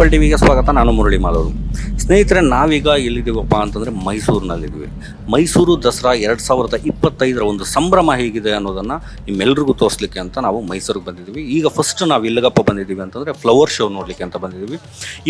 People ಟಿವಿಗೆ ಸ್ವಾಗತ, ನಾನು ಮುರಳಿ ಮಾಲವರು ಸ್ನೇಹಿತರೆ, ನಾವೀಗ ಎಲ್ಲಿದ್ದೀವಪ್ಪ ಅಂತಂದರೆ ಮೈಸೂರಿನಲ್ಲಿದ್ದೀವಿ. ಮೈಸೂರು ದಸರಾ ಎರಡು ಸಾವಿರದ ಇಪ್ಪತ್ತೈದರ ಒಂದು ಸಂಭ್ರಮ ಹೇಗಿದೆ ಅನ್ನೋದನ್ನು ನಿಮ್ಮೆಲ್ರಿಗೂ ತೋರಿಸ್ಲಿಕ್ಕೆ ಅಂತ ನಾವು ಮೈಸೂರಿಗೆ ಬಂದಿದ್ದೀವಿ. ಈಗ ಫಸ್ಟ್ ನಾವು ಇಲ್ಲಿಗಪ್ಪ ಬಂದಿದ್ದೀವಿ ಅಂತಂದರೆ ಫ್ಲವರ್ ಶೋ ನೋಡಲಿಕ್ಕೆ ಅಂತ ಬಂದಿದ್ದೀವಿ.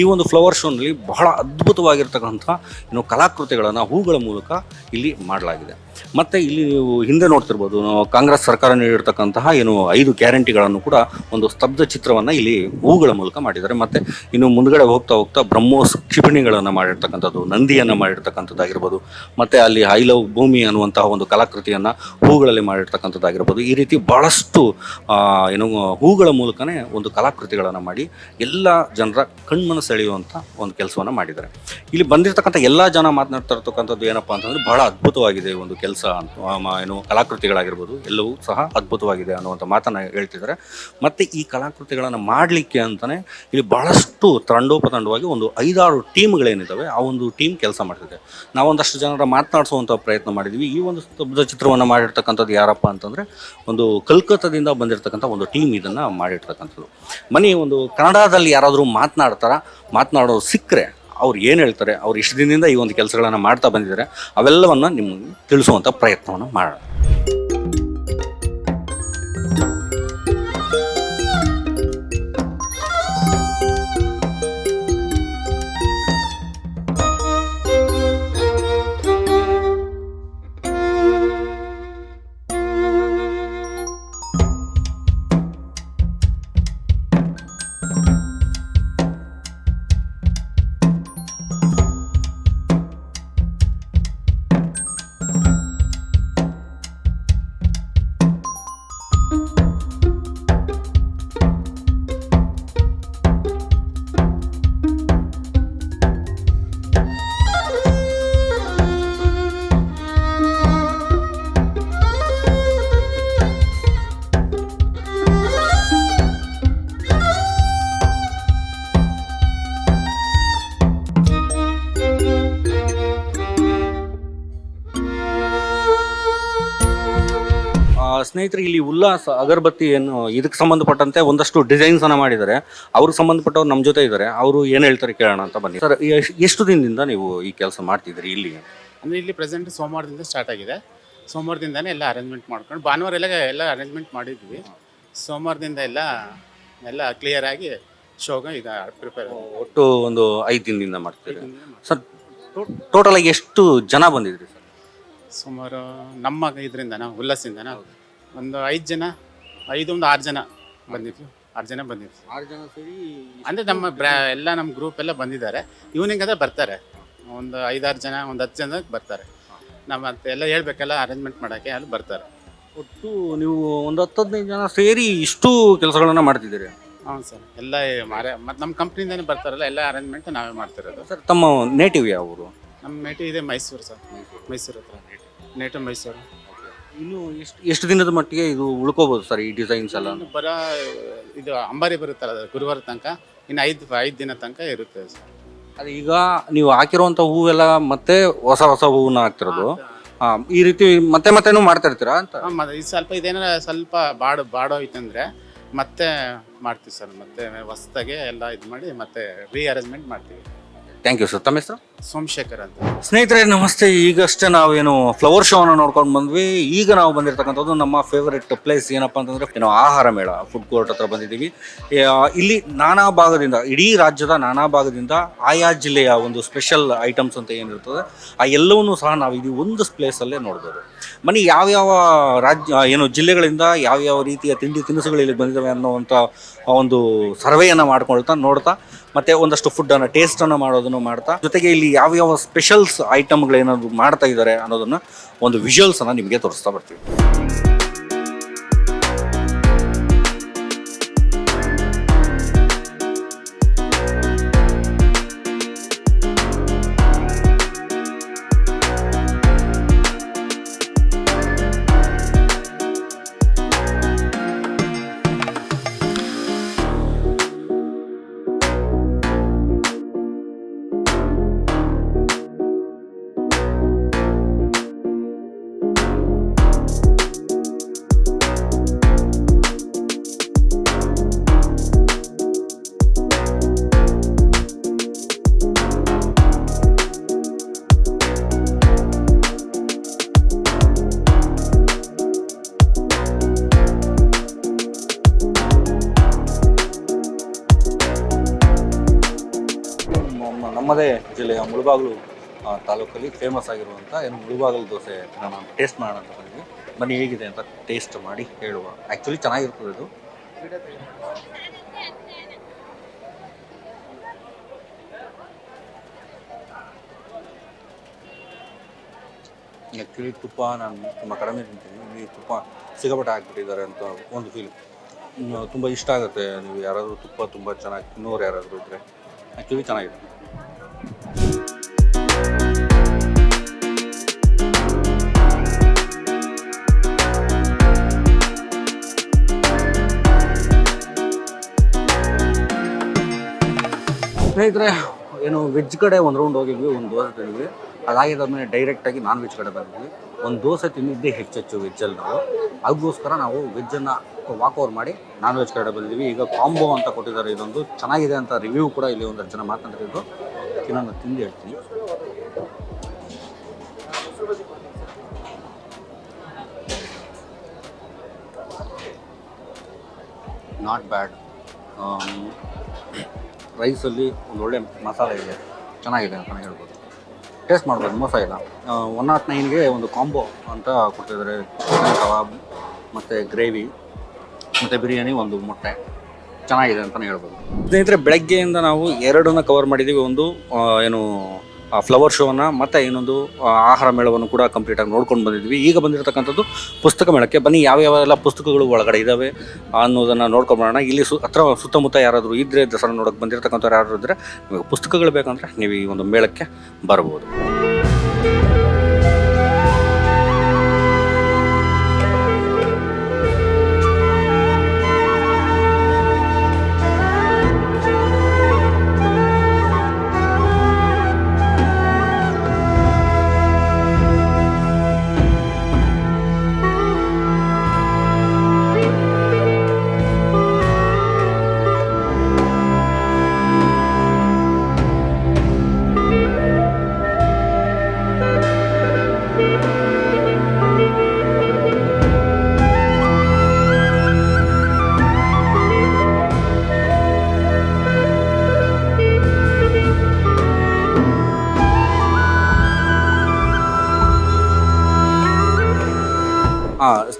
ಈ ಒಂದು ಫ್ಲವರ್ ಶೋನಲ್ಲಿ ಬಹಳ ಅದ್ಭುತವಾಗಿರ್ತಕ್ಕಂಥ, ಇನ್ನು ಕಲಾಕೃತಿಗಳನ್ನು ಹೂಗಳ ಮೂಲಕ ಇಲ್ಲಿ ಮಾಡಲಾಗಿದೆ. ಮತ್ತು ಇಲ್ಲಿ ನೀವು ಹಿಂದೆ ನೋಡ್ತಿರ್ಬೋದು ಕಾಂಗ್ರೆಸ್ ಸರ್ಕಾರ ನೀಡಿರ್ತಕ್ಕಂತಹ ಏನು ಐದು ಗ್ಯಾರಂಟಿಗಳನ್ನು ಕೂಡ ಒಂದು ಸ್ತಬ್ಧ ಚಿತ್ರವನ್ನು ಇಲ್ಲಿ ಹೂಗಳ ಮೂಲಕ ಮಾಡಿದ್ದಾರೆ. ಮತ್ತು ಇನ್ನು ಮುಂದ್ಗಡೆ ಹೋಗ್ತಾ ಹೋಗ್ತಾ ಬ್ರಹ್ಮೋಸ್ ಕ್ಷಿಪಣಿಗಳನ್ನು ಮಾಡಿರ್ತಕ್ಕಂಥದ್ದು, ನಂದಿಯನ್ನು ಮಾಡಿರ್ತಕ್ಕಂಥದ್ದಾಗಿರ್ಬೋದು, ಮತ್ತು ಅಲ್ಲಿ ಐ ಲವ್ ಭೂಮಿ ಅನ್ನುವಂತಹ ಒಂದು ಕಲಾಕೃತಿಯನ್ನು ಹೂಗಳಲ್ಲಿ ಮಾಡಿರ್ತಕ್ಕಂಥದ್ದಾಗಿರ್ಬೋದು. ಈ ರೀತಿ ಭಾಳಷ್ಟು ಏನು, ಹೂಗಳ ಮೂಲಕನೇ ಒಂದು ಕಲಾಕೃತಿಗಳನ್ನು ಮಾಡಿ ಎಲ್ಲ ಜನರ ಕಣ್ಮನ ಸೆಳೆಯುವಂಥ ಒಂದು ಕೆಲಸವನ್ನು ಮಾಡಿದ್ದಾರೆ. ಇಲ್ಲಿ ಬಂದಿರತಕ್ಕಂಥ ಎಲ್ಲ ಜನ ಮಾತನಾಡ್ತಾ ಇರ್ತಕ್ಕಂಥದ್ದು ಏನಪ್ಪ ಅಂತಂದ್ರೆ ಬಹಳ ಅದ್ಭುತವಾಗಿದೆ ಒಂದು ಕೆಲಸ. ಮ- ಏನು ಕಲಾಕೃತಿಗಳಾಗಿರ್ಬೋದು, ಎಲ್ಲವೂ ಸಹ ಅದ್ಭುತವಾಗಿದೆ ಅನ್ನುವಂಥ ಮಾತನ್ನ ಹೇಳ್ತಿದ್ದಾರೆ. ಮತ್ತೆ ಈ ಕಲಾಕೃತಿಗಳನ್ನು ಮಾಡಲಿಕ್ಕೆ ಅಂತಾನೆ ಇಲ್ಲಿ ಬಹಳಷ್ಟು ತಂಡೋಪತಂಡವಾಗಿ ಒಂದು ಐದಾರು ಟೀಮ್ಗಳೇನಿದ್ದಾವೆ ಆ ಒಂದು ಟೀಮ್ ಕೆಲಸ ಮಾಡ್ತಿದೆ. ನಾವೊಂದಷ್ಟು ಜನರ ಮಾತನಾಡಿಸುವಂಥ ಪ್ರಯತ್ನ ಮಾಡಿದ್ವಿ. ಈ ಒಂದು ಸ್ತಬ್ಧ ಚಿತ್ರವನ್ನು ಮಾಡಿರ್ತಕ್ಕಂಥದ್ದು ಯಾರಪ್ಪ ಅಂತಂದ್ರೆ, ಒಂದು ಕಲ್ಕತ್ತಾದಿಂದ ಬಂದಿರತಕ್ಕಂಥ ಒಂದು ಟೀಮ್ ಇದನ್ನು ಮಾಡಿರ್ತಕ್ಕಂಥದ್ದು. ಮನೆ ಒಂದು ಕನ್ನಡದಲ್ಲಿ ಯಾರಾದರೂ ಮಾತನಾಡ್ತಾರ? ಮಾತನಾಡೋರು ಸಿಕ್ಕರೆ ಅವ್ರು ಏನು ಹೇಳ್ತಾರೆ, ಅವ್ರು ಇಷ್ಟು ದಿನದಿಂದ ಈ ಒಂದು ಕೆಲಸಗಳನ್ನು ಮಾಡ್ತಾ ಬಂದಿದ್ದಾರೆ, ಅವೆಲ್ಲವನ್ನು ನಿಮಗೆ ತಿಳಿಸುವಂಥ ಪ್ರಯತ್ನವನ್ನು ಮಾಡೋಣ. ಸ್ನೇಹಿತರೆ ಇಲ್ಲಿ ಉಲ್ಲಾಸ ಅಗರಬತ್ತಿ ಏನು ಇದಕ್ಕೆ ಸಂಬಂಧಪಟ್ಟಂತೆ ಒಂದಷ್ಟು ಡಿಸೈನ್ಸ್ ಅನ್ನ ಮಾಡಿದ್ದಾರೆ. ಅವ್ರಿಗೆ ಸಂಬಂಧಪಟ್ಟವ್ರು ನಮ್ಮ ಜೊತೆ ಇದ್ದಾರೆ. ಅವರು ಏನು ಹೇಳ್ತಾರೆ ಕೇಳೋಣ ಅಂತ ಬನ್ನಿ. ಸರ್ ಎಷ್ಟು ದಿನದಿಂದ ನೀವು ಈ ಕೆಲಸ ಮಾಡ್ತಿದ್ದೀರಿ ಇಲ್ಲಿ? ಅಂದರೆ ಇಲ್ಲಿ ಪ್ರೆಸೆಂಟ್ ಸೋಮವಾರದಿಂದ ಸ್ಟಾರ್ಟ್ ಆಗಿದೆ. ಸೋಮವಾರದಿಂದನೇ ಎಲ್ಲ ಅರೇಂಜ್ಮೆಂಟ್ ಮಾಡ್ಕೊಂಡು ಭಾನುವಾರ ಎಲ್ಲ ಎಲ್ಲ ಅರೇಂಜ್ಮೆಂಟ್ ಮಾಡಿದ್ವಿ. ಸೋಮವಾರದಿಂದ ಎಲ್ಲ ಎಲ್ಲ ಕ್ಲಿಯರ್ ಆಗಿ ಶೋಗೆ ಈಗ ಪ್ರಿಪೇರ್ ಒಟ್ಟು ಒಂದು ಐದು ದಿನದಿಂದ ಮಾಡ್ತೀರಿ? ಸರ್ ಟೋಟಲ್ ಆಗಿ ಎಷ್ಟು ಜನ ಬಂದಿದ್ರಿ ಸರ್? ಸುಮಾರು ನಮ್ಮ ಇದರಿಂದನ ಉಲ್ಲಾಸದಿಂದನ? ಒಂದು ಐದು ಜನ ಐದು ಒಂದು ಆರು ಜನ ಬಂದಿದ್ವಿ ಆರು ಜನ ಬಂದಿದ್ವಿ ಆರು ಜನ ಸೇರಿ ಅಂದರೆ ನಮ್ಮ ಬ್ರಾ ಎಲ್ಲ ನಮ್ಮ ಗ್ರೂಪ್ ಎಲ್ಲ ಬಂದಿದ್ದಾರೆ. ಈವ್ನಿಂಗ್ ಅದ ಬರ್ತಾರೆ. ಒಂದು ಐದಾರು ಜನ ಒಂದು ಹತ್ತು ಜನ ಬರ್ತಾರೆ. ನಮ್ಮ ಮತ್ತೆ ಎಲ್ಲ ಹೇಳ್ಬೇಕಲ್ಲ ಅರೇಂಜ್ಮೆಂಟ್ ಮಾಡೋಕ್ಕೆ ಅಲ್ಲಿ ಬರ್ತಾರೆ. ಒಟ್ಟು ನೀವು ಒಂದು ಹತ್ತು ಹದಿನೈದು ಜನ ಸೇರಿ ಇಷ್ಟು ಕೆಲಸಗಳನ್ನು ಮಾಡ್ತಿದ್ದೀರಿ? ಹೌದು ಸರ್. ಎಲ್ಲ ಮಾರೇ ಮತ್ತು ನಮ್ಮ ಕಂಪ್ನಿಯಿಂದಲೇ ಬರ್ತಾರಲ್ಲ ಎಲ್ಲ ಅರೇಂಜ್ಮೆಂಟ್ ನಾವೇ ಮಾಡ್ತಿರೋದು. ಸರ್ ತಮ್ಮ ನೇಟಿವ್ ಯಾವ ಊರು ನಮ್ಮ ನೇಟಿವ್ ಇದೆ ಮೈಸೂರು ಸರ್. ಮೈಸೂರು ಹತ್ರ. ನೇಟು ಮೈಸೂರು. ಇನ್ನು ಎಷ್ಟು ಎಷ್ಟು ದಿನದ ಮಟ್ಟಿಗೆ ಇದು ಉಳ್ಕೋಬೋದು ಸರ್ ಈ ಡಿಸೈನ್ಸ್ ಎಲ್ಲ? ಇನ್ನು ಬರೋ ಇದು ಅಂಬಾರಿ ಬರುತ್ತಲ್ಲ ಅದು ಗುರುವಾರ ತನಕ ಇನ್ನು ಐದು ಐದು ದಿನ ತನಕ ಇರುತ್ತೆ ಸರ್. ಅದು ಈಗ ನೀವು ಹಾಕಿರುವಂಥ ಹೂವೆಲ್ಲ ಮತ್ತೆ ಹೊಸ ಹೊಸ ಹೂವನ್ನ ಹಾಕ್ತಿರೋದು? ಆ, ಈ ರೀತಿ ಮತ್ತೆ ಮತ್ತೆನೂ ಮಾಡ್ತಾ ಇರ್ತೀರಾ ಅಂತ? ಹಾಂ ಮತ್ತು ಇದು ಸ್ವಲ್ಪ ಇದೇನಾರ ಸ್ವಲ್ಪ ಬಾಡು ಬಾಡೋಯ್ತಂದ್ರೆ ಮತ್ತೆ ಮಾಡ್ತೀವಿ ಸರ್ ಮತ್ತೆ ಹೊಸ್ದಾಗೆ ಎಲ್ಲ ಇದು ಮಾಡಿ ಮತ್ತೆ ರೀ ಅರೇಂಜ್ಮೆಂಟ್ ಮಾಡ್ತೀವಿ. ಥ್ಯಾಂಕ್ ಯು ಸರ್ ತಮ್ಮ ಹೆಸರು? ಸೋಮಶೇಖರ್ ಅಂತ. ಸ್ನೇಹಿತರೆ ನಮಸ್ತೆ. ಈಗಷ್ಟೇ ನಾವೇನು ಫ್ಲವರ್ ಶೋನ ನೋಡ್ಕೊಂಡು ಬಂದ್ವಿ. ಈಗ ನಾವು ಬಂದಿರತಕ್ಕಂಥದ್ದು ನಮ್ಮ ಫೇವರೆಟ್ ಪ್ಲೇಸ್ ಏನಪ್ಪ ಅಂತಂದ್ರೆ ಏನು ಆಹಾರ ಮೇಳ ಫುಡ್ ಕೋರ್ಟ್ ಹತ್ರ ಬಂದಿದ್ದೀವಿ. ಇಲ್ಲಿ ನಾನಾ ಭಾಗದಿಂದ ಇಡೀ ರಾಜ್ಯದ ನಾನಾ ಭಾಗದಿಂದ ಆಯಾ ಜಿಲ್ಲೆಯ ಒಂದು ಸ್ಪೆಷಲ್ ಐಟಮ್ಸ್ ಅಂತ ಏನಿರ್ತದೆ ಆ ಎಲ್ಲವನ್ನೂ ಸಹ ನಾವು ಇದು ಒಂದು ಪ್ಲೇಸಲ್ಲೇ ನೋಡ್ಬೋದು. ಮನೆ ಯಾವ್ಯಾವ ರಾಜ್ಯ, ಏನು ಜಿಲ್ಲೆಗಳಿಂದ ಯಾವ್ಯಾವ ರೀತಿಯ ತಿಂಡಿ ತಿನಿಸುಗಳು ಇಲ್ಲಿ ಬಂದಿದ್ದಾವೆ ಅನ್ನೋವಂಥ ಒಂದು ಸರ್ವೆಯನ್ನು ಮಾಡ್ಕೊಳ್ತಾ, ನೋಡ್ತಾ, ಮತ್ತೆ ಒಂದಷ್ಟು ಫುಡ್ಡನ್ನು ಟೇಸ್ಟನ್ನು ಮಾಡೋದನ್ನು ಮಾಡ್ತಾ, ಜೊತೆಗೆ ಇಲ್ಲಿ ಯಾವ್ಯಾವ ಸ್ಪೆಷಲ್ಸ್ ಐಟಮ್ಗಳೇನಾದರೂ ಮಾಡ್ತಾ ಇದ್ದಾರೆ ಅನ್ನೋದನ್ನು ಒಂದು ವಿಜುವಲ್ಸನ್ನು ನಿಮಗೆ ತೋರಿಸ್ತಾ ಬರ್ತೀವಿ. ಮುಳುಬಾಗಿಲು ತಾಲೂಕಲ್ಲಿ ಫೇಮಸ್ ಆಗಿರುವಂಥ ಏನು ಮುಳುಬಾಗಿಲು ದೋಸೆ ನಾನು ಟೇಸ್ಟ್ ಮಾಡೋಣ ಅಂತ ಬಂದಿದ್ವಿ ಬನ್ನಿ ಹೇಗಿದೆ ಅಂತ ಟೇಸ್ಟ್ ಮಾಡಿ ಹೇಳುವ. ಆ್ಯಕ್ಚುಲಿ ಚೆನ್ನಾಗಿರ್ತದೆ ಇದು. ಆ್ಯಕ್ಚುಲಿ ತುಪ್ಪ ನಾನು ತುಂಬ ಕಡಿಮೆ ತಿಂತೀನಿ. ಇಲ್ಲಿ ತುಪ್ಪ ಸಿಗಬಟ್ಟೆ ಹಾಕ್ಬಿಟ್ಟಿದ್ದಾರೆ ಅಂತ ಒಂದು ಫೀಲ್ ತುಂಬ ಇಷ್ಟ ಆಗುತ್ತೆ. ನೀವು ಯಾರಾದರೂ ತುಪ್ಪ ತುಂಬ ಚೆನ್ನಾಗಿ ತಿನ್ನೋರು ಯಾರಾದರೂ ಇದ್ದರೆ ಆ್ಯಕ್ಚುಲಿ ಚೆನ್ನಾಗಿದೆ. ಸ್ನೇಹಿತರೆ, ಏನು ವೆಜ್ ಕಡೆ ಒಂದು ರೌಂಡ್ ಹೋಗಿದ್ವಿ, ಒಂದು ದೋಸೆ ತಿಂದ್ವಿ. ಅದಾಗಿದ್ದಾದ್ಮೇಲೆ ಡೈರೆಕ್ಟಾಗಿ ನಾನ್ ವೆಜ್ ಕಡೆ ಬಂದ್ವಿ. ಒಂದು ದೋಸೆ ತಿಂದಿದ್ದೇ ಹೆಚ್ಚೆಚ್ಚು ವೆಜ್ಜಲ್ಲಿ ನಾವು. ಅದಕ್ಕೋಸ್ಕರ ನಾವು ವೆಜ್ಜನ್ನು ವಾಕ್ ಓವರ್ ಮಾಡಿ ನಾನ್ ವೆಜ್ ಕಡೆ ಬಂದಿದ್ವಿ. ಈಗ ಕಾಂಬೋ ಅಂತ ಕೊಟ್ಟಿದ್ದಾರೆ, ಇದೊಂದು ಚೆನ್ನಾಗಿದೆ ಅಂತ ರಿವ್ಯೂ ಕೂಡ ಇಲ್ಲಿ ಒಂದು ಜನ ಮಾತಾಡ್ತಿದ್ರು ತಿನ್ನೋಣ, ತಿಂದು ಹೇಳ್ತೀನಿ. ನಾಟ್ ಬ್ಯಾಡ್ ರೈಸಲ್ಲಿ ಒಂದು ಒಳ್ಳೆ ಮಸಾಲೆ ಇದೆ. ಚೆನ್ನಾಗಿದೆ ಅಂತಲೇ ಹೇಳ್ಬೋದು. ಟೇಸ್ಟ್ ಮಾಡ್ಬೋದು, ಮೋಸ ಇಲ್ಲ. ಒನ್ ನಾಟ್ ನೈನ್ಗೆ ಒಂದು ಕಾಂಬೋ ಅಂತ ಕೊಡ್ತಿದ್ದಾರೆ ಚಿಕನ್ ಕಬಾಬ್, ಮತ್ತು ಗ್ರೇವಿ ಮತ್ತು ಬಿರಿಯಾನಿ ಒಂದು ಮೊಟ್ಟೆ. ಚೆನ್ನಾಗಿದೆ ಅಂತಲೇ ಹೇಳ್ಬೋದು. ಸ್ನೇಹಿತರೆ, ಬೆಳಗ್ಗೆಯಿಂದ ನಾವು ಎರಡನ್ನ ಕವರ್ ಮಾಡಿದ್ದೀವಿ ಒಂದು ಏನು ಫ್ಲವರ್ ಶೋನ ಮತ್ತು ಇನ್ನೊಂದು ಆಹಾರ ಮೇಳವನ್ನು ಕೂಡ ಕಂಪ್ಲೀಟಾಗಿ ನೋಡ್ಕೊಂಡು ಬಂದಿದ್ವಿ. ಈಗ ಬಂದಿರತಕ್ಕಂಥದ್ದು ಪುಸ್ತಕ ಮೇಳಕ್ಕೆ. ಬನ್ನಿ ಯಾವ ಯಾವೆಲ್ಲ ಪುಸ್ತಕಗಳು ಒಳಗಡೆ ಇದ್ದಾವೆ ಅನ್ನೋದನ್ನು ನೋಡ್ಕೊಂಬರೋಣ ಇಲ್ಲಿ ಸು, ಹತ್ರ ಸುತ್ತಮುತ್ತ ಯಾರಾದರೂ ಇದ್ರೆ ದಸರಾ ನೋಡೋಕೆ ಬಂದಿರತಕ್ಕಂಥವ್ರು ಯಾರು ಇದ್ದರೆ ಪುಸ್ತಕಗಳು ಬೇಕಂದ್ರೆ ನೀವು ಈ ಒಂದು ಮೇಳಕ್ಕೆ ಬರ್ಬೋದು.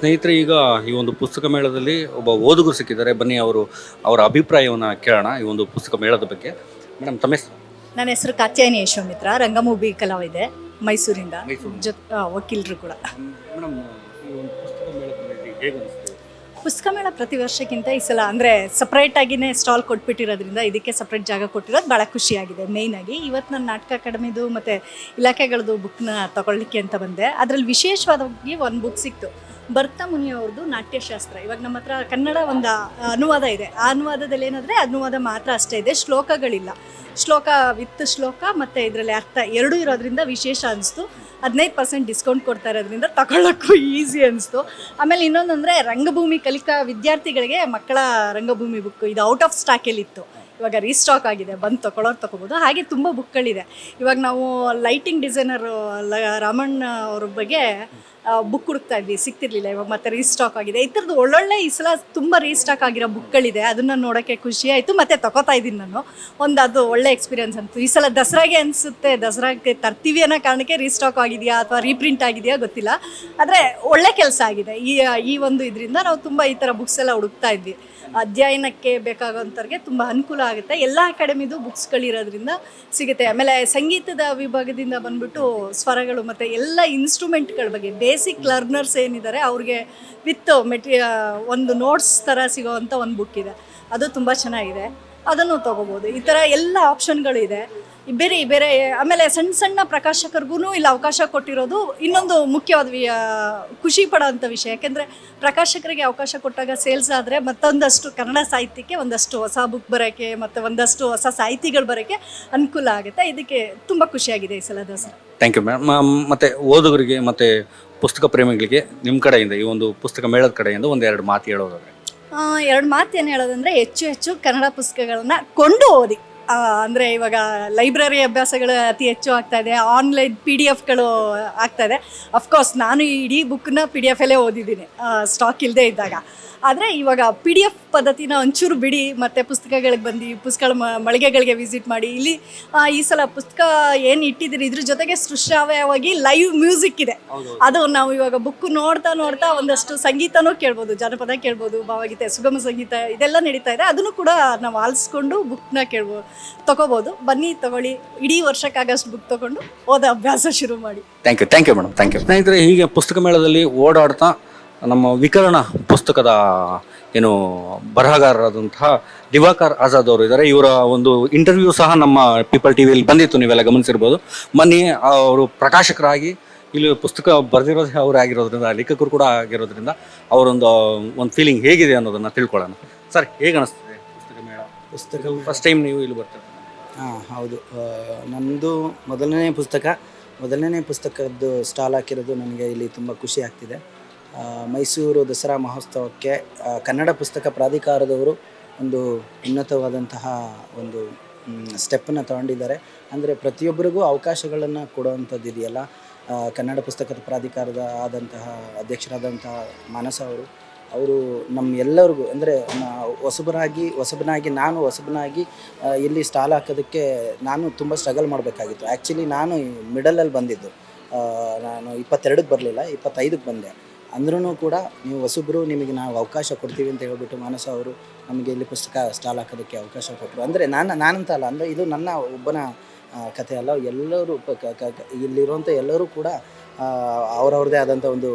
ಸ್ನೇಹಿತರೆ ಈಗ ಈ ಒಂದು ಪುಸ್ತಕ ಮೇಳದಲ್ಲಿ ಒಬ್ಬ ಓದುಗರು ಸಿಕ್ಕಿದ್ದಾರೆ. ಬನ್ನಿ ಅವರು ಅವರ ಅಭಿಪ್ರಾಯವನ್ನು ಕೇಳೋಣ ಈ ಒಂದು ಪುಸ್ತಕ ಮೇಳದ ಬಗ್ಗೆ. ಮೇಡಮ್ ತಮ್ಮ ಹೆಸರು? ನನ್ನ ಹೆಸರು ಕಾತ್ಯಾಯನಿ ಯಶೋಮಿತ್ರ. ರಂಗಮೂಬಿ ಕಲಾವಿದೆ ಮೈಸೂರಿಂದ. ಮೈಸೂರು. ಜೊತೆ ವಕೀಲರು ಕೂಡ. ಮೇಡಮ್ ಈ ಒಂದು ಪುಸ್ತಕ ಮೇಳದಲ್ಲಿ ಹೇಗೆ ಅನಿಸ್ತಿದೆ? ಪುಸ್ತಕ ಮೇಳ ಪ್ರತಿ ವರ್ಷಕ್ಕಿಂತ ಈ ಸಲ ಅಂದರೆ ಸಪ್ರೇಟಾಗಿನೇ ಸ್ಟಾಲ್ ಕೊಟ್ಬಿಟ್ಟಿರೋದ್ರಿಂದ ಇದಕ್ಕೆ ಸಪ್ರೇಟ್ ಜಾಗ ಕೊಟ್ಟಿರೋದು ಭಾಳ ಖುಷಿಯಾಗಿದೆ. ಮೇಯ್ನಾಗಿ ಇವತ್ತು ನಾನು ನಾಟಕ ಅಕಾಡೆಮಿದು ಮತ್ತು ಇಲಾಖೆಗಳದ್ದು ಬುಕ್ನ ತಗೊಳ್ಳಿಕ್ಕೆ ಅಂತ ಬಂದೆ. ಅದರಲ್ಲಿ ವಿಶೇಷವಾದಾಗಿ ಒಂದು ಬುಕ್ ಸಿಕ್ತು. ಭರ್ತ ಮುನಿಯವ್ರದ್ದು ನಾಟ್ಯಶಾಸ್ತ್ರ. ಇವಾಗ ನಮ್ಮ ಹತ್ರ ಕನ್ನಡ ಒಂದು ಅನುವಾದ ಇದೆ. ಆ ಅನುವಾದದಲ್ಲಿ ಏನಂದರೆ ಅನುವಾದ ಮಾತ್ರ ಅಷ್ಟೇ ಇದೆ, ಶ್ಲೋಕಗಳಿಲ್ಲ. ಶ್ಲೋಕ ವಿತ್ ಶ್ಲೋಕ ಮತ್ತು ಇದರಲ್ಲಿ ಅರ್ಥ ಎರಡೂ ಇರೋದ್ರಿಂದ ವಿಶೇಷ ಅನಿಸ್ತು. ಹದಿನೈದು ಪರ್ಸೆಂಟ್ ಡಿಸ್ಕೌಂಟ್ ಕೊಡ್ತಾ ಇರೋದ್ರಿಂದ ತಗೊಳ್ಳೋಕ್ಕೂ ಈಸಿ ಅನಿಸ್ತು. ಆಮೇಲೆ ಇನ್ನೊಂದಂದರೆ ರಂಗಭೂಮಿ ಕಲಿಕಾ ವಿದ್ಯಾರ್ಥಿಗಳಿಗೆ ಮಕ್ಕಳ ರಂಗಭೂಮಿ ಬುಕ್ ಇದು ಔಟ್ ಆಫ್ ಸ್ಟಾಕಲ್ಲಿತ್ತು ಇವಾಗ ರೀಸ್ಟಾಕ್ ಆಗಿದೆ, ಬಂದು ತೊಗೊಳೋರು ತಗೋಬೋದು. ಹಾಗೆ ತುಂಬ ಬುಕ್ಗಳಿದೆ ಇವಾಗ ನಾವು ಲೈಟಿಂಗ್ ಡಿಸೈನರ್ ರಾಮಣ್ಣ ಅವ್ರ ಬಗ್ಗೆ ಬುಕ್ ಹುಡುಕ್ತಾ ಇದ್ವಿ, ಸಿಗ್ತಿರ್ಲಿಲ್ಲ ಇವಾಗ ಮತ್ತೆ ರೀಸ್ಟಾಕ್ ಆಗಿದೆ. ಈ ಥರದ್ದು ಒಳ್ಳೊಳ್ಳೆ ಈ ಸಲ ತುಂಬ ರೀಸ್ಟಾಕ್ ಆಗಿರೋ ಬುಕ್ಗಳಿದೆ ಅದನ್ನು ನೋಡೋಕ್ಕೆ ಖುಷಿ ಆಯಿತು. ಮತ್ತೆ ತಗೋತಾ ಇದ್ದೀನಿ ನಾನು. ಒಂದು ಅದು ಒಳ್ಳೆ ಎಕ್ಸ್ಪೀರಿಯನ್ಸ್ ಅಂತು. ಈ ಸಲ ದಸರಾಗೆ ಅನಿಸುತ್ತೆ ದಸರಾಗೆ ತರ್ತೀವಿ ಅನ್ನೋ ಕಾರಣಕ್ಕೆ ರೀಸ್ಟಾಕ್ ಆಗಿದೆಯಾ ಅಥವಾ ರೀಪ್ರಿಂಟ್ ಆಗಿದೆಯಾ ಗೊತ್ತಿಲ್ಲ. ಆದರೆ ಒಳ್ಳೆ ಕೆಲಸ ಆಗಿದೆ. ಈ ಈ ಒಂದು ಇದರಿಂದ ನಾವು ತುಂಬ ಈ ಥರ ಬುಕ್ಸ್ ಎಲ್ಲ ಹುಡುಕ್ತಾ ಇದ್ವಿ. ಅಧ್ಯಯನಕ್ಕೆ ಬೇಕಾಗೋಂಥವ್ರಿಗೆ ತುಂಬ ಅನುಕೂಲ ಆಗುತ್ತೆ. ಎಲ್ಲ ಅಕಾಡೆಮಿದು ಬುಕ್ಸ್ಗಳಿರೋದ್ರಿಂದ ಸಿಗುತ್ತೆ. ಆಮೇಲೆ ಸಂಗೀತದ ವಿಭಾಗದಿಂದ ಬಂದ್ಬಿಟ್ಟು ಸ್ವರಗಳು ಮತ್ತು ಎಲ್ಲ ಇನ್ಸ್ಟ್ರೂಮೆಂಟ್ಗಳ ಬಗ್ಗೆ ಬೇಸಿಕ್ ಲರ್ನರ್ಸ್ ಏನಿದ್ದಾರೆ, ಅವ್ರಿಗೆ ವಿತ್ ಮೆಟೀರಿಯ ಒಂದು ನೋಟ್ಸ್ ಥರ ಸಿಗೋವಂಥ ಒಂದು ಬುಕ್ ಇದೆ. ಅದು ತುಂಬ ಚೆನ್ನಾಗಿದೆ. ಅದನ್ನು ತೊಗೋಬೋದು. ಈ ಥರ ಎಲ್ಲ ಆಪ್ಷನ್ಗಳಿದೆ ಬೇರೆ ಬೇರೆ, ಆಮೇಲೆ ಸಣ್ಣ ಸಣ್ಣ ಪ್ರಕಾಶಕರಿಗೂ ಇಲ್ಲಿ ಅವಕಾಶ ಕೊಟ್ಟಿರೋದು ಇನ್ನೊಂದು ಮುಖ್ಯವಾದ ಖುಷಿ ಪಡೋವಂಥ ವಿಷಯ. ಯಾಕೆಂದರೆ ಪ್ರಕಾಶಕರಿಗೆ ಅವಕಾಶ ಕೊಟ್ಟಾಗ ಸೇಲ್ಸ್ ಆದರೆ ಮತ್ತೊಂದಷ್ಟು ಕನ್ನಡ ಸಾಹಿತ್ಯಕ್ಕೆ ಒಂದಷ್ಟು ಹೊಸ ಬುಕ್ ಬರೋಕ್ಕೆ ಮತ್ತು ಒಂದಷ್ಟು ಹೊಸ ಸಾಹಿತಿಗಳು ಬರೋಕ್ಕೆ ಅನುಕೂಲ ಆಗುತ್ತೆ. ಇದಕ್ಕೆ ತುಂಬ ಖುಷಿಯಾಗಿದೆ ಈ ಸಲ ದಸರಾ. ಥ್ಯಾಂಕ್ ಯು ಮ್ಯಾಮ್ ಮತ್ತು ಓದುಗರಿಗೆ ಮತ್ತು ಪುಸ್ತಕ ಪ್ರೇಮಿಗಳಿಗೆ ನಿಮ್ಮ ಕಡೆಯಿಂದ, ಈ ಒಂದು ಪುಸ್ತಕ ಮೇಳದ ಕಡೆಯಿಂದ ಒಂದು ಎರಡು ಮಾತು ಹೇಳೋದಾದ್ರೆ. ಎರಡು ಮಾತು ಏನು ಹೇಳೋದಂದರೆ, ಹೆಚ್ಚು ಹೆಚ್ಚು ಕನ್ನಡ ಪುಸ್ತಕಗಳನ್ನು ಕೊಂಡು ಓದಿ. ಅಂದರೆ ಇವಾಗ ಲೈಬ್ರರಿ ಅಭ್ಯಾಸಗಳು ಅತಿ ಹೆಚ್ಚು ಆಗ್ತಾ ಇದೆ, ಆನ್ಲೈನ್ ಪಿ ಡಿ ಎಫ್ಗಳು ಆಗ್ತಾ ಇದೆ. ಅಫ್ಕೋರ್ಸ್ ನಾನು ಇಡೀ ಬುಕ್ನ ಪಿ ಡಿ ಎಫಲ್ಲೇ ಓದಿದ್ದೀನಿ ಸ್ಟಾಕ್ ಇಲ್ಲದೆ ಇದ್ದಾಗ. ಆದರೆ ಇವಾಗ ಪಿ ಡಿ ಎಫ್ ಪದ್ಧತಿನ ಒಂಚೂರು ಬಿಡಿ ಮತ್ತು ಪುಸ್ತಕಗಳಿಗೆ ಬಂದು ಪುಸ್ತಕಗಳ ಮಳಿಗೆಗಳಿಗೆ ವಿಸಿಟ್ ಮಾಡಿ. ಇಲ್ಲಿ ಆ, ಈ ಸಲ ಪುಸ್ತಕ ಏನು ಇಟ್ಟಿದ್ದೀರಿ ಇದ್ರ ಜೊತೆಗೆ ಸೃಷ್ಟಾವಯವಾಗಿ ಲೈವ್ ಮ್ಯೂಸಿಕ್ ಇದೆ. ಅದು ನಾವು ಇವಾಗ ಬುಕ್ ನೋಡ್ತಾ ನೋಡ್ತಾ ಒಂದಷ್ಟು ಸಂಗೀತನೂ ಕೇಳ್ಬೋದು ಜನಪದ ಕೇಳ್ಬೋದು ಭಾವಗೀತೆ ಸುಗಮ ಸಂಗೀತ ಇದೆಲ್ಲ ನಡೀತಾ ಇದೆ. ಅದನ್ನು ಕೂಡ ನಾವು ಆಲಿಸ್ಕೊಂಡು ಬುಕ್ನ ಕೇಳ್ಬೋದು ತಗೋಬೋದು. ಬನ್ನಿ ತಗೊಳ್ಳಿ. ಇಡೀ ವರ್ಷಕ್ಕಾಗಷ್ಟು ಬುಕ್ ತಗೊಂಡು ಓದೋ ಅಭ್ಯಾಸ ಶುರು ಮಾಡಿ. Thank you thank you madam thank you ಸ್ನೇಹಿತರೆ ಹೀಗೆ ಪುಸ್ತಕ ಮೇಳದಲ್ಲಿ ಓಡಾಡ್ತಾ ನಮ್ಮ ವಿಕರಣ ಪುಸ್ತಕದ ಏನು ಬರಹಗಾರರಾದಂತಹ ದಿವಾಕರ್ ಆಜಾದ್ ಅವರು ಇದ್ದಾರೆ. ಇವರ ಒಂದು ಇಂಟರ್ವ್ಯೂ ಸಹ ನಮ್ಮ ಪೀಪಲ್ ಟಿ ವಿಯಲ್ಲಿ ಬಂದಿತ್ತು ನೀವೆಲ್ಲ ಗಮನಿಸಿರ್ಬೋದು. ಮೊನ್ನೆ ಅವರು ಪ್ರಕಾಶಕರಾಗಿ ಇಲ್ಲಿ ಪುಸ್ತಕ ಬರೆದಿರೋದೇ ಅವರೇ ಆಗಿರೋದ್ರಿಂದ ಲೇಖಕರು ಕೂಡ ಆಗಿರೋದ್ರಿಂದ ಅವರೊಂದು ಒಂದು ಫೀಲಿಂಗ್ ಹೇಗಿದೆ ಅನ್ನೋದನ್ನು ತಿಳ್ಕೊಳ್ಳೋಣ. ಸರ್ ಹೇಗೆ ಅನಿಸ್ತದೆ ಪುಸ್ತಕ ಮೇಳ? ಪುಸ್ತಕ ಫಸ್ಟ್ ಟೈಮ್ ನೀವು ಇಲ್ಲಿ ಬರ್ತಾರೆ ಹಾಂ ಹೌದು. ನಮ್ಮದು ಮೊದಲನೇ ಪುಸ್ತಕ ಮೊದಲನೇ ಪುಸ್ತಕದ್ದು ಸ್ಟಾಲ್ ಹಾಕಿರೋದು ನನಗೆ ಇಲ್ಲಿ ತುಂಬ ಖುಷಿ ಆಗ್ತಿದೆ. ಮೈಸೂರು ದಸರಾ ಮಹೋತ್ಸವಕ್ಕೆ ಕನ್ನಡ ಪುಸ್ತಕ ಪ್ರಾಧಿಕಾರದವರು ಒಂದು ಉನ್ನತವಾದಂತಹ ಒಂದು ಸ್ಟೆಪ್ಪನ್ನು ತಗೊಂಡಿದ್ದಾರೆ. ಅಂದರೆ ಪ್ರತಿಯೊಬ್ಬರಿಗೂ ಅವಕಾಶಗಳನ್ನು ಕೊಡುವಂಥದ್ದು ಇದೆಯಲ್ಲ. ಕನ್ನಡ ಪುಸ್ತಕದ ಪ್ರಾಧಿಕಾರದ ಆದಂತಹ ಅಧ್ಯಕ್ಷರಾದಂತಹ ಮಾನಸ ಅವರು ಅವರು ನಮ್ಮ ಎಲ್ಲರಿಗೂ, ಅಂದರೆ ಹೊಸಬರಾಗಿ, ಹೊಸಬನಾಗಿ, ನಾನು ಹೊಸಬನಾಗಿ ಇಲ್ಲಿ ಸ್ಟಾಲ್ ಹಾಕೋದಕ್ಕೆ ನಾನು ತುಂಬ ಸ್ಟ್ರಗಲ್ ಮಾಡಬೇಕಾಗಿತ್ತು. ಆ್ಯಕ್ಚುಲಿ ನಾನು ಮಿಡಲಲ್ಲಿ ಬಂದಿದ್ದು. ನಾನು ಇಪ್ಪತ್ತೆರಡಕ್ಕೆ ಬರಲಿಲ್ಲ, ಇಪ್ಪತ್ತೈದಕ್ಕೆ ಬಂದೆ. ಅಂದ್ರೂ ಕೂಡ ನೀವು ಹೊಸಬ್ರು ನಿಮಗೆ ನಾವು ಅವಕಾಶ ಕೊಡ್ತೀವಿ ಅಂತ ಹೇಳ್ಬಿಟ್ಟು ಮಾನಸ ಅವರು ನಮಗೆ ಇಲ್ಲಿ ಪುಸ್ತಕ ಸ್ಟಾಲ್ ಹಾಕೋದಕ್ಕೆ ಅವಕಾಶ ಕೊಟ್ಟರು ಅಂದರೆ ನಾನು ನಾನಂತ ಅಲ್ಲ, ಅಂದರೆ ಇದು ನನ್ನ ಒಬ್ಬನ ಕಥೆ ಅಲ್ಲ. ಎಲ್ಲರೂ ಇಲ್ಲಿರುವಂಥ ಎಲ್ಲರೂ ಕೂಡ ಅವರವ್ರದೇ ಅವ್ರವ್ರದ್ದೇ ಆದಂಥ ಒಂದು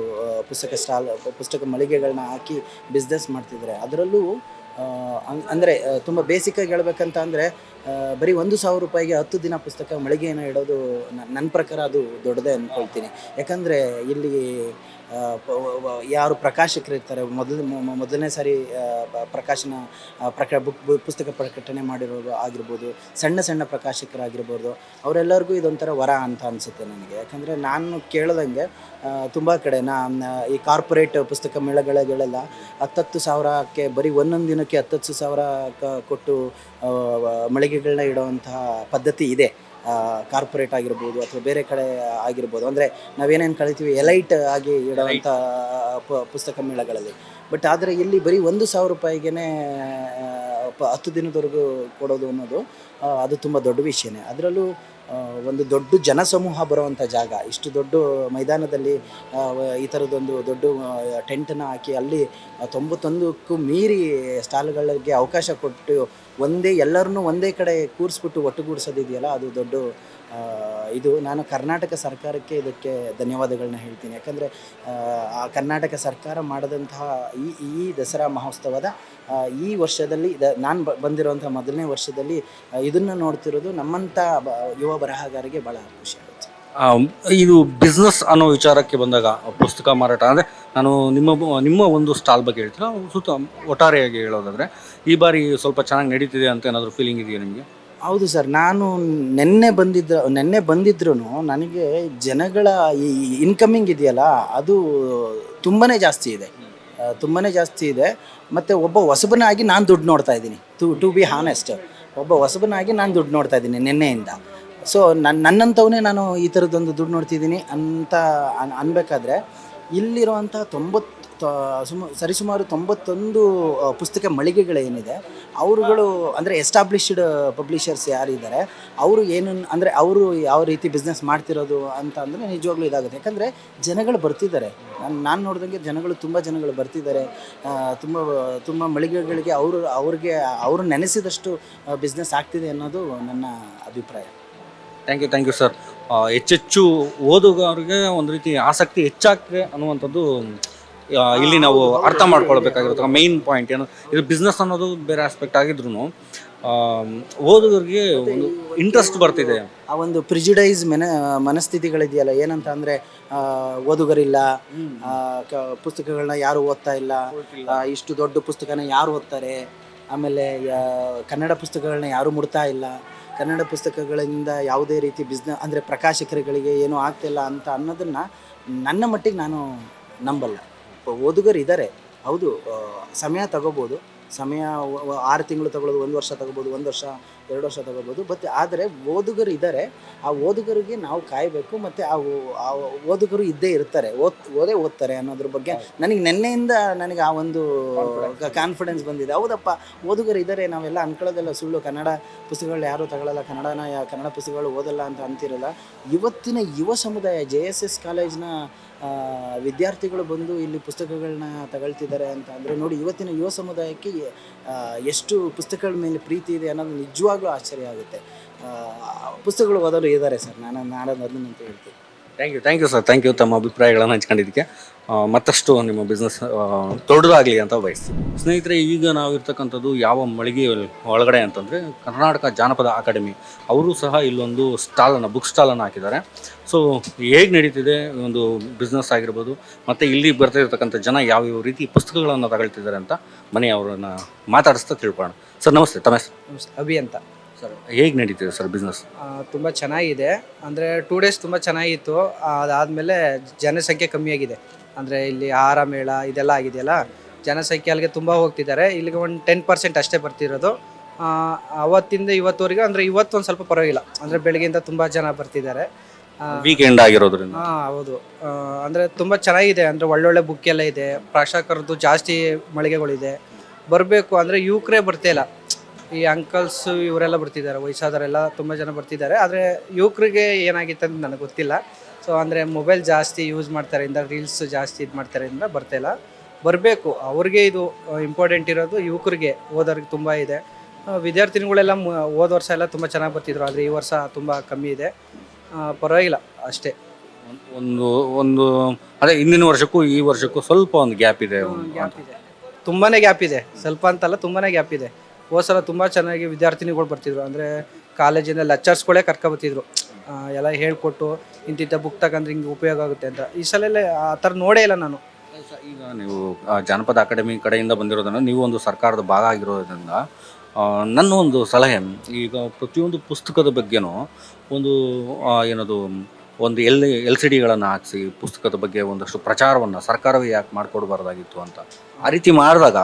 ಪುಸ್ತಕ ಸ್ಟಾಲ್, ಪುಸ್ತಕ ಮಳಿಗೆಗಳನ್ನ ಹಾಕಿ ಬಿಸ್ನೆಸ್ ಮಾಡ್ತಿದ್ದಾರೆ. ಅದರಲ್ಲೂ ಅಂದರೆ ತುಂಬ ಬೇಸಿಕ್ಕಾಗಿ ಹೇಳ್ಬೇಕಂತ ಅಂದರೆ ಬರೀ ಒಂದು ಸಾವಿರ ರೂಪಾಯಿಗೆ ಹತ್ತು ದಿನ ಪುಸ್ತಕ ಮಳಿಗೆಯನ್ನು ಇಡೋದು ನನ್ನ ಪ್ರಕಾರ ಅದು ದೊಡ್ಡದೇ ಅಂದ್ಕೊಳ್ತೀನಿ ಯಾಕಂದರೆ ಇಲ್ಲಿ ಯಾರು ಪ್ರಕಾಶಕರು ಇರ್ತಾರೆ, ಮೊದಲು ಮೊದಲನೇ ಸಾರಿ ಪ್ರಕಾಶನ ಪ್ರಕ, ಬುಕ್ ಪುಸ್ತಕ ಪ್ರಕಟಣೆ ಮಾಡಿರೋರು ಆಗಿರ್ಬೋದು, ಸಣ್ಣ ಸಣ್ಣ ಪ್ರಕಾಶಕರಾಗಿರ್ಬೋದು, ಅವರೆಲ್ಲರಿಗೂ ಇದೊಂಥರ ವರ ಅಂತ ಅನಿಸುತ್ತೆ ನನಗೆ. ಯಾಕಂದರೆ ನಾನು ಕೇಳ್ದಂಗೆ ತುಂಬ ಕಡೆ ನಾ ಈ ಕಾರ್ಪೊರೇಟ್ ಪುಸ್ತಕ ಮೇಳಗಳಿಗೆಲ್ಲ ಹತ್ತತ್ತು ಸಾವಿರಕ್ಕೆ, ಬರೀ ಒಂದೊಂದು ದಿನಕ್ಕೆ ಹತ್ತತ್ತು ಸಾವಿರ ಕೊಟ್ಟು ವ- ಮಳಿಗೆಗಳನ್ನ ಇಡುವಂತಹ ಪದ್ಧತಿ ಇದೆ. ಕಾರ್ಪೊರೇಟ್ ಆಗಿರ್ಬೋದು ಅಥವಾ ಬೇರೆ ಕಡೆ ಆಗಿರ್ಬೋದು. ಅಂದರೆ ನಾವೇನೇನು ಕಳಿತೀವಿ ಎಲೈಟ್ ಆಗಿ ಇಡೋವಂಥ ಪುಸ್ತಕ ಮೇಳಗಳಲ್ಲಿ. ಬಟ್ ಆದರೆ ಇಲ್ಲಿ ಬರೀ ಒಂದು ಸಾವಿರ ರೂಪಾಯಿಗೆ ಹತ್ತು ದಿನದವರೆಗೂ ಕೊಡೋದು ಅನ್ನೋದು ಅದು ತುಂಬ ದೊಡ್ಡ ವಿಷಯನೇ. ಅದರಲ್ಲೂ ಒಂದು ದೊಡ್ಡ ಜನಸಮೂಹ ಬರುವಂಥ ಜಾಗ. ಇಷ್ಟು ದೊಡ್ಡ ಮೈದಾನದಲ್ಲಿ ಈ ಥರದೊಂದು ದೊಡ್ಡ ಟೆಂಟನ್ನು ಹಾಕಿ ಅಲ್ಲಿ ತೊಂಬತ್ತೊಂದಕ್ಕೂ ಮೀರಿ ಸ್ಟಾಲ್ಗಳಿಗೆ ಅವಕಾಶ ಕೊಟ್ಟು ಒಂದೇ ಎಲ್ಲರನ್ನೂ ಒಂದೇ ಕಡೆ ಕೂರಿಸ್ಬಿಟ್ಟು ಒಟ್ಟುಗೂಡಿಸೋದಿದೆಯಲ್ಲ, ಅದು ದೊಡ್ಡ ಇದು ನಾನು ಕರ್ನಾಟಕ ಸರ್ಕಾರಕ್ಕೆ ಇದಕ್ಕೆ ಧನ್ಯವಾದಗಳನ್ನ ಹೇಳ್ತೀನಿ. ಯಾಕಂದರೆ, ಆ ಕರ್ನಾಟಕ ಸರ್ಕಾರ ಮಾಡಿದಂತಹ ಈ ಈ ದಸರಾ ಮಹೋತ್ಸವದ ಈ ವರ್ಷದಲ್ಲಿ ನಾನು ಬಂದಿರುವಂಥ ಮೊದಲನೇ ವರ್ಷದಲ್ಲಿ ಇದನ್ನು ನೋಡ್ತಿರೋದು ನಮ್ಮಂಥ ಬ- ಯುವ ಬರಹಗಾರರಿಗೆ ಭಾಳ ಖುಷಿ ಆಗುತ್ತೆ. ಇದು ಬಿಸ್ನೆಸ್ ಅನ್ನೋ ವಿಚಾರಕ್ಕೆ ಬಂದಾಗ, ಪುಸ್ತಕ ಮಾರಾಟ, ಅಂದರೆ ನಾನು ನಿಮ್ಮ ಬ- ನಿಮ್ಮ ಒಂದು ಸ್ಟಾಲ್ ಬಗ್ಗೆ ಹೇಳ್ತೀನಿ. ಸುತ್ತ ಒಟ್ಟಾರೆಯಾಗಿ ಹೇಳೋದಾದರೆ, ಈ ಬಾರಿ ಸ್ವಲ್ಪ ಚೆನ್ನಾಗಿ ನಡೀತಿದೆ ಅಂತ ಏನಾದರೂ ಫೀಲಿಂಗ್ ಇದೆಯಾ ನಿಮಗೆ? ಹೌದು ಸರ್, ನಾನು ನಿನ್ನೆ ಬಂದಿದ್ದ, ನಿನ್ನೆ ಬಂದಿದ್ರು ನನಗೆ ಜನಗಳ ಈ ಇನ್ಕಮಿಂಗ್ ಇದೆಯಲ್ಲ, ಅದು ತುಂಬಾ ಜಾಸ್ತಿ ಇದೆ. ತುಂಬಾ ಜಾಸ್ತಿ ಇದೆ. ಮತ್ತು ಒಬ್ಬ ಹೊಸಬನಾಗಿ ನಾನು ದುಡ್ಡು ನೋಡ್ತಾ ಇದ್ದೀನಿ. ಟು ಟು ಬಿ ಹಾನೆಸ್ಟ್ ಒಬ್ಬ ಹೊಸಬನಾಗಿ ನಾನು ದುಡ್ಡು ನೋಡ್ತಾ ಇದ್ದೀನಿ ನಿನ್ನೆಯಿಂದ. ಸೊ ನನ್ನ ನನ್ನಂಥವನ್ನೇ ನಾನು ಈ ಥರದ್ದೊಂದು ದುಡ್ಡು ನೋಡ್ತಿದ್ದೀನಿ ಅಂತ ಅನ್, ಅನ್ಬೇಕಾದ್ರೆ ಇಲ್ಲಿರುವಂಥ ತೊಂಬತ್ತು ಸುಮ, ಸರಿಸುಮಾರು ತೊಂಬತ್ತೊಂದು ಪುಸ್ತಕ ಮಳಿಗೆಗಳೇನಿದೆ, ಅವರುಗಳು ಅಂದರೆ ಎಸ್ಟಾಬ್ಲಿಷ್ಡ್ ಪಬ್ಲಿಷರ್ಸ್ ಯಾರಿದ್ದಾರೆ, ಅವರು ಏನು ಅಂದರೆ ಅವರು ಯಾವ ರೀತಿ ಬಿಸ್ನೆಸ್ ಮಾಡ್ತಿರೋದು ಅಂತ ಅಂದರೆ ನಿಜವಾಗ್ಲೂ ಇದಾಗುತ್ತೆ. ಯಾಕಂದರೆ ಜನಗಳು ಬರ್ತಿದ್ದಾರೆ. ನಾನು ನಾನು ನೋಡಿದಂಗೆ ಜನಗಳು ತುಂಬ ಜನಗಳು ಬರ್ತಿದ್ದಾರೆ. ತುಂಬ ತುಂಬ ಮಳಿಗೆಗಳಿಗೆ ಅವರು, ಅವ್ರಿಗೆ, ಅವರು ನೆನೆಸಿದಷ್ಟು ಬಿಸ್ನೆಸ್ ಆಗ್ತಿದೆ ಅನ್ನೋದು ನನ್ನ ಅಭಿಪ್ರಾಯ. Thank you thank you sir ಹೆಚ್ಚೆಚ್ಚು ಓದುಗರಿಗೆ ಒಂದು ರೀತಿ ಆಸಕ್ತಿ ಹೆಚ್ಚಾಗ್ತದೆ ಅನ್ನುವಂಥದ್ದು ಇಲ್ಲಿ ನಾವು ಅರ್ಥ ಮಾಡ್ಕೊಳ್ಬೇಕಾಗಿರುತ್ತೆ. ಮೈನ್ ಪಾಯಿಂಟ್ ಏನು ಇದು ಬಿಸ್ನೆಸ್ ಅನ್ನೋದು ಬೇರೆ ಆಸ್ಪೆಕ್ಟ್ ಆಗಿದ್ರು ಓದುಗರಿಗೆ ಒಂದು ಇಂಟ್ರೆಸ್ಟ್ ಬರ್ತಿದೆ. ಆ ಒಂದು ಪ್ರಿಜುಡೈಸ್ ಮೆನ ಮನಸ್ಥಿತಿಗಳಿದೆಯಲ್ಲ ಏನಂತ ಅಂದರೆ ಓದುಗರಿಲ್ಲ ಪುಸ್ತಕಗಳನ್ನ ಯಾರು ಓದ್ತಾ ಇಲ್ಲ ಇಷ್ಟು ದೊಡ್ಡ ಪುಸ್ತಕನ ಯಾರು ಓದ್ತಾರೆ ಆಮೇಲೆ ಕನ್ನಡ ಪುಸ್ತಕಗಳನ್ನ ಯಾರು ಮುಡ್ತಾ ಇಲ್ಲ ಕನ್ನಡ ಪುಸ್ತಕಗಳಿಂದ ಯಾವುದೇ ರೀತಿ ಬಿಸ್ನೆಸ್ ಅಂದರೆ ಪ್ರಕಾಶಕರುಗಳಿಗೆ ಏನೂ ಆಗ್ತಿಲ್ಲ ಅಂತ ಅನ್ನೋದನ್ನು ನನ್ನ ಮಟ್ಟಿಗೆ ನಾನು ನಂಬಲ್ಲ. ಓದುಗರು ಇದ್ದಾರೆ ಹೌದು ಸಮಯ ತಗೋಬೋದು ಸಮಯ ಆರು ತಿಂಗಳು ತಗೊಳ್ಳೋದು ಒಂದು ವರ್ಷ ತಗೋಬೋದು ಒಂದು ವರ್ಷ ಎರಡು ವರ್ಷ ತಗೋಬೋದು ಬಟ್ ಆದರೆ ಓದುಗರು ಇದ್ದಾರೆ ಆ ಓದುಗರಿಗೆ ನಾವು ಕಾಯಬೇಕು ಮತ್ತು ಆ ಓದುಗರು ಇದ್ದೇ ಇರ್ತಾರೆ ಓದ್ ಓದೇ ಓದ್ತಾರೆ ಅನ್ನೋದ್ರ ಬಗ್ಗೆ ನನಗೆ ನಿನ್ನೆಯಿಂದ ನನಗೆ ಆ ಒಂದು ಕಾನ್ಫಿಡೆನ್ಸ್ ಬಂದಿದೆ. ಹೌದಪ್ಪ ಓದುಗರು ಇದ್ದಾರೆ ನಾವೆಲ್ಲ ಅನ್ಕೊಳ್ಳೋದೆಲ್ಲ ಸುಳ್ಳು ಕನ್ನಡ ಪುಸ್ತಕಗಳು ಯಾರೂ ತಗೊಳ್ಳಲ್ಲ ಕನ್ನಡನ ಯಾ- ಕನ್ನಡ ಪುಸ್ತಕಗಳು ಓದಲ್ಲ ಅಂತ ಅಂತಿರಲ್ಲ. ಇವತ್ತಿನ ಯುವ ಸಮುದಾಯ ಜೆ ಎಸ್ ಎಸ್ ಕಾಲೇಜ್ನ ವಿದ್ಯಾರ್ಥಿಗಳು ಬಂದು ಇಲ್ಲಿ ಪುಸ್ತಕಗಳನ್ನ ತಗೊಳ್ತಿದ್ದಾರೆ ಅಂತ ಅಂದರೆ ನೋಡಿ, ಇವತ್ತಿನ ಯುವ ಸಮುದಾಯಕ್ಕೆ ಎಷ್ಟು ಪುಸ್ತಕಗಳ ಮೇಲೆ ಪ್ರೀತಿ ಇದೆ ಅನ್ನೋದು ನಿಜವಾಗ್ಲೂ ಆಶ್ಚರ್ಯ ಆಗುತ್ತೆ. ಪುಸ್ತಕಗಳು ಓದಲು ಇದ್ದಾರೆ ಸರ್. ನಾನು ನಾನು ಅದನ್ನು ಅಂತ ಹೇಳ್ತೀನಿ. Thank you thank you sir thank you ತಮ್ಮ ಅಭಿಪ್ರಾಯಗಳನ್ನು ಹಂಚ್ಕೊಂಡಿದ್ದಕ್ಕೆ. ಮತ್ತಷ್ಟು ನಿಮ್ಮ ಬಿಸ್ನೆಸ್ ದೊಡ್ಡದಾಗಲಿ ಅಂತ ಬಯಸ್ತೀನಿ. ಸ್ನೇಹಿತರೆ ಈಗ ನಾವು ಇರ್ತಕ್ಕಂಥದ್ದು ಯಾವ ಮಳಿಗೆ ಒಳಗಡೆ ಅಂತಂದರೆ ಕರ್ನಾಟಕ ಜಾನಪದ ಅಕಾಡೆಮಿ. ಅವರು ಸಹ ಇಲ್ಲೊಂದು ಸ್ಟಾಲನ್ನು ಬುಕ್ ಸ್ಟಾಲನ್ನು ಹಾಕಿದ್ದಾರೆ. ಸೊ ಹೇಗೆ ನಡೀತಿದೆ ಒಂದು ಬಿಸ್ನೆಸ್ ಆಗಿರ್ಬೋದು ಮತ್ತು ಇಲ್ಲಿ ಬರ್ತಾ ಇರ್ತಕ್ಕಂಥ ಜನ ಯಾವ್ಯಾವ ರೀತಿ ಪುಸ್ತಕಗಳನ್ನು ತಗೊಳ್ತಿದ್ದಾರೆ ಅಂತ ಮನೆ ಅವರನ್ನು ಮಾತಾಡಿಸ್ತಾ ತಿಳ್ಕೊಳ್ಳೋಣ. ಸರ್ ನಮಸ್ತೆ ತಮ್ಮ ಹೆಸರು? ಅಭಿ ಅಂತ. ಸರ್ ಹೇಗೆ ನಡೀತಿದೆ ಸರ್ ಬಿಸ್ನೆಸ್ ತುಂಬ ಚೆನ್ನಾಗಿದೆ. ಅಂದರೆ ಟೂ ಡೇಸ್ ತುಂಬ ಚೆನ್ನಾಗಿತ್ತು. ಅದಾದಮೇಲೆ ಜನಸಂಖ್ಯೆ ಕಮ್ಮಿಯಾಗಿದೆ ಅಂದರೆ ಇಲ್ಲಿ ಆಹಾರ ಮೇಳ ಇದೆಲ್ಲ ಆಗಿದೆಯಲ್ಲ ಜನಸಂಖ್ಯೆ ಅಲ್ಲಿಗೆ ತುಂಬ ಹೋಗ್ತಿದ್ದಾರೆ. ಇಲ್ಲಿಗೆ ಒಂದು ಟೆನ್ ಪರ್ಸೆಂಟ್ ಅಷ್ಟೇ ಬರ್ತಿರೋದು. ಆ, ಅವತ್ತಿಂದ ಇವತ್ತುವರೆಗೆ ಅಂದರೆ ಇವತ್ತೊಂದು ಸ್ವಲ್ಪ ಪರವಾಗಿಲ್ಲ. ಅಂದರೆ ಬೆಳಗ್ಗೆಯಿಂದ ತುಂಬ ಜನ ಬರ್ತಿದ್ದಾರೆ. ವೀಕೆಂಡ್ ಆಗಿರೋದ್ರಿಂದ. ಹಾಂ ಹೌದು. ಅಂದರೆ ತುಂಬ ಚೆನ್ನಾಗಿದೆ. ಅಂದರೆ ಒಳ್ಳೊಳ್ಳೆ ಬುಕ್ ಎಲ್ಲ ಇದೆ. ಪ್ರಾಶಕರದ್ದು ಜಾಸ್ತಿ ಮಳಿಗೆಗಳಿದೆ. ಬರಬೇಕು ಅಂದರೆ ಯುವಕರೇ ಬರ್ತಾ ಇಲ್ಲ. ಈ ಅಂಕಲ್ಸ್ ಇವರೆಲ್ಲ ಬರ್ತಿದ್ದಾರೆ. ವಯಸ್ಸಾದವರೆಲ್ಲ ತುಂಬ ಜನ ಬರ್ತಿದ್ದಾರೆ. ಆದರೆ ಯುವಕರಿಗೆ ಏನಾಗಿತ್ತು ಅಂತ ನನಗೆ ಗೊತ್ತಿಲ್ಲ. ಸೊ ಅಂದರೆ ಮೊಬೈಲ್ ಜಾಸ್ತಿ ಯೂಸ್ ಮಾಡ್ತಾರೆ ಇಂದ ರೀಲ್ಸ್ ಜಾಸ್ತಿ ಇದು ಮಾಡ್ತಾರೆ ಇಂದ ಬರ್ತಾ ಬರಬೇಕು ಅವ್ರಿಗೆ ಇದು ಇಂಪಾರ್ಟೆಂಟ್ ಇರೋದು ಯುವಕರಿಗೆ ಓದೋರಿಗೆ ತುಂಬ ಇದೆ. ವಿದ್ಯಾರ್ಥಿನಿಗಳೆಲ್ಲ ಹೋದ ವರ್ಷ ಎಲ್ಲ ತುಂಬ ಚೆನ್ನಾಗಿ ಬರ್ತಿದ್ರು ಆದರೆ ಈ ವರ್ಷ ತುಂಬ ಕಮ್ಮಿ ಇದೆ. ಪರವಾಗಿಲ್ಲ ಅಷ್ಟೇ. ಒಂದು ಒಂದು ಅದೇ ಹಿಂದಿನ ವರ್ಷಕ್ಕೂ ಈ ವರ್ಷಕ್ಕೂ ಸ್ವಲ್ಪ ಒಂದು ಗ್ಯಾಪ್ ಇದೆ ಗ್ಯಾಪ್ ಇದೆ. ತುಂಬಾನೇ ಗ್ಯಾಪ್ ಇದೆ ಸ್ವಲ್ಪ ಅಂತಲ್ಲ ತುಂಬಾ ಗ್ಯಾಪ್ ಇದೆ. ಹೋದ ಸಲ ತುಂಬ ಚೆನ್ನಾಗಿ ವಿದ್ಯಾರ್ಥಿನಿಗಳು ಬರ್ತಿದ್ರು ಅಂದರೆ ಕಾಲೇಜಿಂದ ಲೆಕ್ಚರ್ಸ್ಗಳೇ ಕರ್ಕೊಬತ್ತಿದ್ರು ಎಲ್ಲ ಹೇಳ್ಕೊಟ್ಟು ಇಂತಿಂಥ ಬುಕ್ ತಗೊಂಡ್ರೆ ಹಿಂಗೆ ಉಪಯೋಗ ಆಗುತ್ತೆ ಅಂತ. ಈ ಸಲ ಎಲ್ಲ ಆ ಥರ ನೋಡೇ ಇಲ್ಲ ನಾನು. ಈಗ ನೀವು ಜಾನಪದ ಅಕಾಡೆಮಿ ಕಡೆಯಿಂದ ಬಂದಿರೋದನ್ನು ನೀವು ಒಂದು ಸರ್ಕಾರದ ಭಾಗ ಆಗಿರೋದ್ರಿಂದ ನನ್ನ ಒಂದು ಸಲಹೆ, ಈಗ ಪ್ರತಿಯೊಂದು ಪುಸ್ತಕದ ಬಗ್ಗೆನೂ ಒಂದು ಏನದು, ಒಂದು ಎಲ್ ಎಲ್ ಸಿ ಡಿಗಳನ್ನು ಹಾಕಿಸಿ ಪುಸ್ತಕದ ಬಗ್ಗೆ ಒಂದಷ್ಟು ಪ್ರಚಾರವನ್ನು ಸರ್ಕಾರವೇ ಯಾಕೆ ಮಾಡಿಕೊಡ್ಬಾರ್ದಾಗಿತ್ತು ಅಂತ. ಆ ರೀತಿ ಮಾಡಿದಾಗ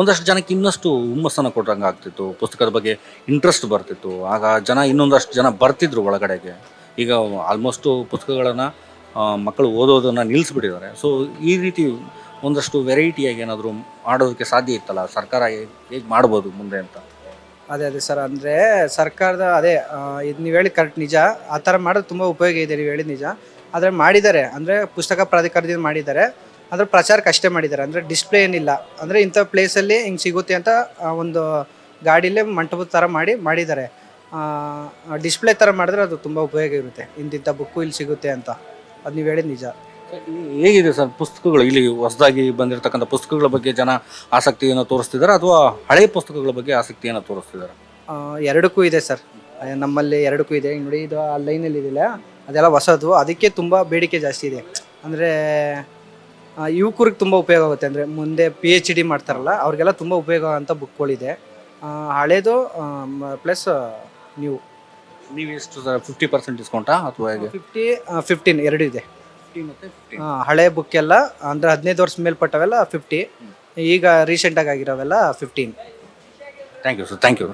ಒಂದಷ್ಟು ಜನಕ್ಕೆ ಇನ್ನಷ್ಟು ಹುಮ್ಮಸ್ಸನ್ನು ಕೊಟ್ಟಂಗೆ ಆಗ್ತಿತ್ತು. ಪುಸ್ತಕದ ಬಗ್ಗೆ ಇಂಟ್ರೆಸ್ಟ್ ಬರ್ತಿತ್ತು. ಆಗ ಜನ ಇನ್ನೊಂದಷ್ಟು ಜನ ಬರ್ತಿದ್ರು ಒಳಗಡೆಗೆ. ಈಗ ಆಲ್ಮೋಸ್ಟು ಪುಸ್ತಕಗಳನ್ನು ಮಕ್ಕಳು ಓದೋದನ್ನು ನಿಲ್ಲಿಸ್ಬಿಟ್ಟಿದ್ದಾರೆ ಸೊ ಈ ರೀತಿ ಒಂದಷ್ಟು ವೆರೈಟಿಯಾಗಿ ಏನಾದರೂ ಮಾಡೋದಕ್ಕೆ ಸಾಧ್ಯ ಇತ್ತಲ್ಲ? ಸರ್ಕಾರ ಹೇಗೆ ಮಾಡ್ಬೋದು ಮುಂದೆ ಅಂತ? ಅದೇ ಅದೇ ಸರ್. ಅಂದರೆ ಸರ್ಕಾರದ, ಅದೇ ಇದು ನೀವು ಹೇಳಿ ಕರೆಕ್ಟ್ ನಿಜ. ಆ ಥರ ಮಾಡೋದು ತುಂಬ ಉಪಯೋಗ ಇದೆ, ನೀವು ಹೇಳಿದ ನಿಜ. ಆದರೆ ಮಾಡಿದ್ದಾರೆ. ಅಂದರೆ ಪುಸ್ತಕ ಪ್ರಾಧಿಕಾರದಿಂದ ಮಾಡಿದ್ದಾರೆ. ಅಂದರೆ ಪ್ರಚಾರಕ್ಕೆ ಅಷ್ಟೇ ಮಾಡಿದ್ದಾರೆ. ಅಂದರೆ ಡಿಸ್ಪ್ಲೇ ಏನಿಲ್ಲ. ಅಂದರೆ ಇಂಥ ಪ್ಲೇಸಲ್ಲಿ ಹಿಂಗೆ ಸಿಗುತ್ತೆ ಅಂತ ಆ, ಒಂದು ಗಾಡಿಲೇ ಮಂಟಪದ ಥರ ಮಾಡಿ ಮಾಡಿದ್ದಾರೆ. ಡಿಸ್ಪ್ಲೇ ಥರ ಮಾಡಿದ್ರೆ ಅದು ತುಂಬ ಉಪಯೋಗ ಇರುತ್ತೆ. ಇಂತಿಂಥ ಬುಕ್ಕು ಇಲ್ಲಿ ಸಿಗುತ್ತೆ ಅಂತ. ಅದು ನೀವು ಹೇಳಿದ ನಿಜ. ಹೇಗಿದೆ ಸರ್ ಪುಸ್ತಕಗಳು? ಇಲ್ಲಿ ಹೊಸದಾಗಿ ಬಂದಿರತಕ್ಕಂಥ ಪುಸ್ತಕಗಳ ಬಗ್ಗೆ ಜನ ಆಸಕ್ತಿಯನ್ನು ತೋರಿಸ್ತಿದ್ದಾರೆ ಅಥವಾ ಹಳೆಯ ಪುಸ್ತಕಗಳ ಬಗ್ಗೆ ಆಸಕ್ತಿಯನ್ನು ತೋರಿಸ್ತಿದ್ದಾರೆ? ಆ, ಎರಡಕ್ಕೂ ಇದೆ ಸರ್. ನಮ್ಮಲ್ಲಿ ಎರಡಕ್ಕೂ ಇದೆ. ನೋಡಿ ಇದು ಆ ಲೈನಲ್ಲಿ ಇದೆಯಲ್ಲ ಅದೆಲ್ಲ ಹೊಸದು. ಅದಕ್ಕೆ ತುಂಬ ಬೇಡಿಕೆ ಜಾಸ್ತಿ ಇದೆ. ಅಂದರೆ ಯುವಕರಿಗೆ ತುಂಬ ಉಪಯೋಗ ಆಗುತ್ತೆ. ಅಂದರೆ ಮುಂದೆ ಪಿ ಎಚ್ ಡಿ ಮಾಡ್ತಾರಲ್ಲ ಅವ್ರಿಗೆಲ್ಲ ತುಂಬ ಉಪಯೋಗ ಅಂತ ಬುಕ್ಗಳಿದೆ. ಹಳೇದು ಪ್ಲಸ್ ನೀವು ನೀವು ಎಷ್ಟು ಫಿಫ್ಟಿ ಪರ್ಸೆಂಟ್ ಡಿಸ್ಕೌಂಟಾ ಅಥವಾ ಹೇಗೆ? ಫಿಫ್ಟಿ ಫಿಫ್ಟೀನ್ ಎರಡು ಇದೆ. ಹಳೆ ಬುಕ್ ಎಲ್ಲ ಅಂದರೆ ಹದಿನೈದು ವರ್ಷ ಮೇಲ್ಪಟ್ಟವೆಲ್ಲ ಫಿಫ್ಟಿ ಈಗ ರೀಸೆಂಟಾಗಿ ಆಗಿರೋವೆಲ್ಲ fifteen thank you sir thank you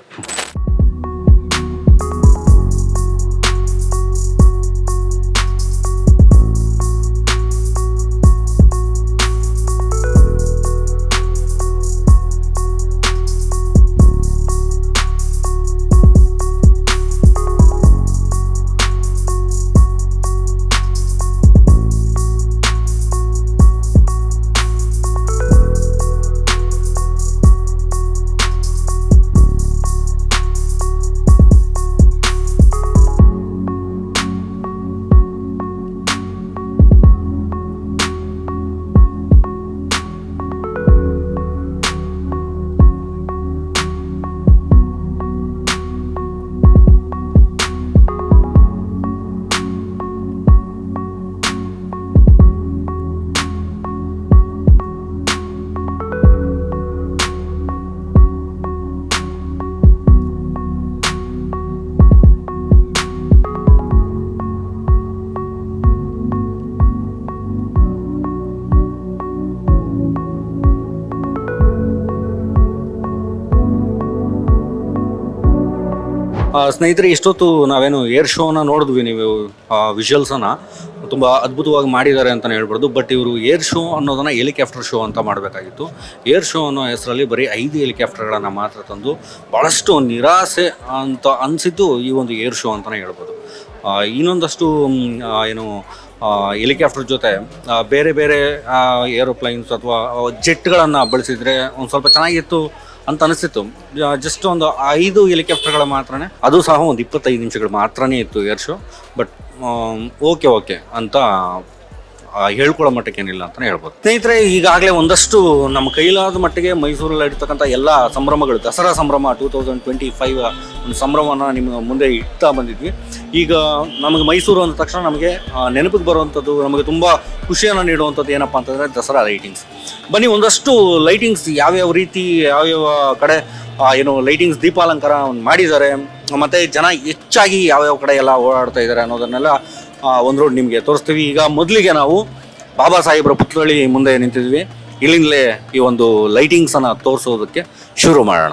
ಸ್ನೇಹಿತರೆ, ಇಷ್ಟೊತ್ತು ನಾವೇನು ಏರ್ ಶೋನ ನೋಡಿದ್ವಿ ನೀವು ವಿಜುವಲ್ಸನ್ನು ತುಂಬ ಅದ್ಭುತವಾಗಿ ಮಾಡಿದ್ದಾರೆ ಅಂತಲೇ ಹೇಳ್ಬೋದು ಬಟ್ ಇವರು ಏರ್ ಶೋ ಅನ್ನೋದನ್ನು ಹೆಲಿಕಾಪ್ಟರ್ ಶೋ ಅಂತ ಮಾಡಬೇಕಾಗಿತ್ತು. ಏರ್ ಶೋ ಅನ್ನೋ ಹೆಸರಲ್ಲಿ ಬರೀ ಐದು ಹೆಲಿಕಾಪ್ಟರ್ಗಳನ್ನು ಮಾತ್ರ ತಂದು ಭಾಳಷ್ಟು ನಿರಾಸೆ ಅಂತ ಅನಿಸಿದ್ದು ಈ ಒಂದು ಏರ್ ಶೋ ಅಂತಲೇ ಹೇಳ್ಬೋದು. ಇನ್ನೊಂದಷ್ಟು ಏನು ಹೆಲಿಕಾಪ್ಟರ್ ಜೊತೆ ಬೇರೆ ಬೇರೆ ಏರೋಪ್ಲೈನ್ಸ್ ಅಥವಾ ಜೆಟ್ಗಳನ್ನು ಬಳಸಿದರೆ ಒಂದು ಸ್ವಲ್ಪ ಚೆನ್ನಾಗಿತ್ತು. ಅಂತ ಅನಿಸ್ತಿತ್ತು. ಜಸ್ಟ್ ಒಂದು ಐದು ಹೆಲಿಕಾಪ್ಟರ್ಗಳ ಮಾತ್ರನೇ, ಅದು ಸಹ ಒಂದು ಇಪ್ಪತ್ತೈದು ನಿಮಿಷಗಳು ಮಾತ್ರನೇ ಇತ್ತು air show but okay okay ಅಂತ ಆ, ಮಟ್ಟಕ್ಕೆ ಏನಿಲ್ಲ ಅಂತಲೇ ಹೇಳ್ಬೋದು. ಸ್ನೇಹಿತರೆ ಈಗಾಗಲೇ ಒಂದಷ್ಟು ನಮ್ಮ ಕೈಲಾದ ಮಟ್ಟಿಗೆ ಮೈಸೂರಲ್ಲಿ ಇರ್ತಕ್ಕಂಥ ಎಲ್ಲ ಸಂಭ್ರಮಗಳು ದಸರಾ ಸಂಭ್ರಮ ಟೂ ತೌಸಂಡ್ ಟ್ವೆಂಟಿ ಫೈವ್ ಒಂದು ಸಂಭ್ರಮವನ್ನು ನಿಮ್ಮ ಮುಂದೆ ಇಡ್ತಾ ಬಂದಿದ್ವಿ. ಈಗ ನಮಗೆ ಮೈಸೂರು ಅಂದ ತಕ್ಷಣ ನಮಗೆ ನೆನಪಿಗೆ ಬರುವಂಥದ್ದು ನಮಗೆ ತುಂಬ ಖುಷಿಯನ್ನು ನೀಡುವಂಥದ್ದು ಏನಪ್ಪ ಅಂತಂದರೆ ದಸರಾ ಲೈಟಿಂಗ್ಸ್ ಬನ್ನಿ ಒಂದಷ್ಟು ಲೈಟಿಂಗ್ಸ್ ಯಾವ್ಯಾವ ರೀತಿ ಯಾವ್ಯಾವ ಕಡೆ ಏನು ಲೈಟಿಂಗ್ಸ್ ದೀಪಾಲಂಕಾರ ಮಾಡಿದ್ದಾರೆ ಮತ್ತು ಜನ ಹೆಚ್ಚಾಗಿ ಯಾವ್ಯಾವ ಕಡೆ ಎಲ್ಲ ಓಡಾಡ್ತಾ ಇದ್ದಾರೆ ಅನ್ನೋದನ್ನೆಲ್ಲ ಒಂದು ರೋಡ್ ನಿಮಗೆ ತೋರಿಸ್ತೀವಿ. ಈಗ ಮೊದಲಿಗೆ ನಾವು ಬಾಬಾ ಸಾಹೇಬ್ರ ಪುತ್ಥಳಿ ಮುಂದೆ ನಿಂತಿದ್ವಿ. ಇಲ್ಲಿಂದಲೇ ಈ ಒಂದು ಲೈಟಿಂಗ್ಸನ್ನು ತೋರಿಸೋದಕ್ಕೆ ಶುರು ಮಾಡೋಣ.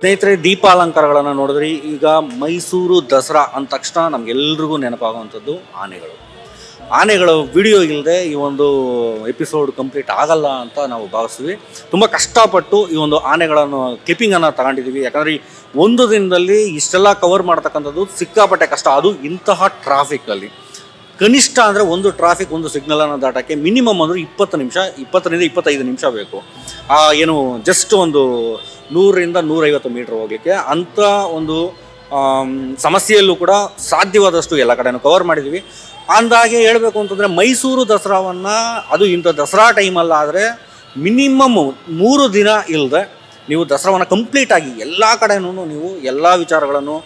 ಸ್ನೇಹಿತರೆ, ದೀಪಾಲಂಕಾರಗಳನ್ನು ನೋಡಿದ್ರಿ ಈಗ ಮೈಸೂರು ದಸರಾ ಅಂದ ತಕ್ಷಣ ನಮಗೆಲ್ರಿಗೂ ನೆನಪಾಗುವಂಥದ್ದು ಆನೆಗಳು. ಆನೆಗಳು ವಿಡಿಯೋ ಇಲ್ಲದೆ ಈ ಒಂದು ಎಪಿಸೋಡ್ ಕಂಪ್ಲೀಟ್ ಆಗಲ್ಲ ಅಂತ ನಾವು ಭಾವಿಸ್ತೀವಿ. ತುಂಬ ಕಷ್ಟಪಟ್ಟು ಈ ಒಂದು ಆನೆಗಳನ್ನು ಕ್ಲಿಪ್ಪಿಂಗನ್ನು ತಗೊಂಡಿದ್ದೀವಿ ಯಾಕಂದರೆ ಒಂದು ದಿನದಲ್ಲಿ ಇಷ್ಟೆಲ್ಲ ಕವರ್ ಮಾಡ್ತಕ್ಕಂಥದ್ದು ಸಿಕ್ಕಾಪಟ್ಟೆ ಕಷ್ಟ. ಅದು ಇಂತಹ ಟ್ರಾಫಿಕಲ್ಲಿ ಕನಿಷ್ಠ ಅಂದರೆ ಒಂದು ಟ್ರಾಫಿಕ್ ಒಂದು ಸಿಗ್ನಲನ್ನು ದಾಟಕ್ಕೆ ಮಿನಿಮಮ್ ಅಂದರೆ ಇಪ್ಪತ್ತು ನಿಮಿಷ, ಇಪ್ಪತ್ತರಿಂದ ಇಪ್ಪತ್ತೈದು ನಿಮಿಷ ಬೇಕು. ಆ, ಏನು ಜಸ್ಟ್ ಒಂದು ನೂರರಿಂದ ನೂರೈವತ್ತು ಮೀಟ್ರ್ ಹೋಗಲಿಕ್ಕೆ ಅಂಥ ಒಂದು ಸಮಸ್ಯೆಯಲ್ಲೂ ಕೂಡ ಸಾಧ್ಯವಾದಷ್ಟು ಎಲ್ಲ ಕಡೆನೂ ಕವರ್ ಮಾಡಿದ್ದೀವಿ ಅಂದಾಗೆ ಹೇಳಬೇಕು ಅಂತಂದರೆ ಮೈಸೂರು ದಸರಾವನ್ನು, ಅದು ಇಂಥ ದಸರಾ ಟೈಮಲ್ಲಾದರೆ ಮಿನಿಮಮ್ ಮೂರು ದಿನ ಇಲ್ಲದೆ ನೀವು ದಸರಾವನ್ನು ಕಂಪ್ಲೀಟಾಗಿ ಎಲ್ಲ ಕಡೆನೂ ನೀವು ಎಲ್ಲ ವಿಚಾರಗಳನ್ನು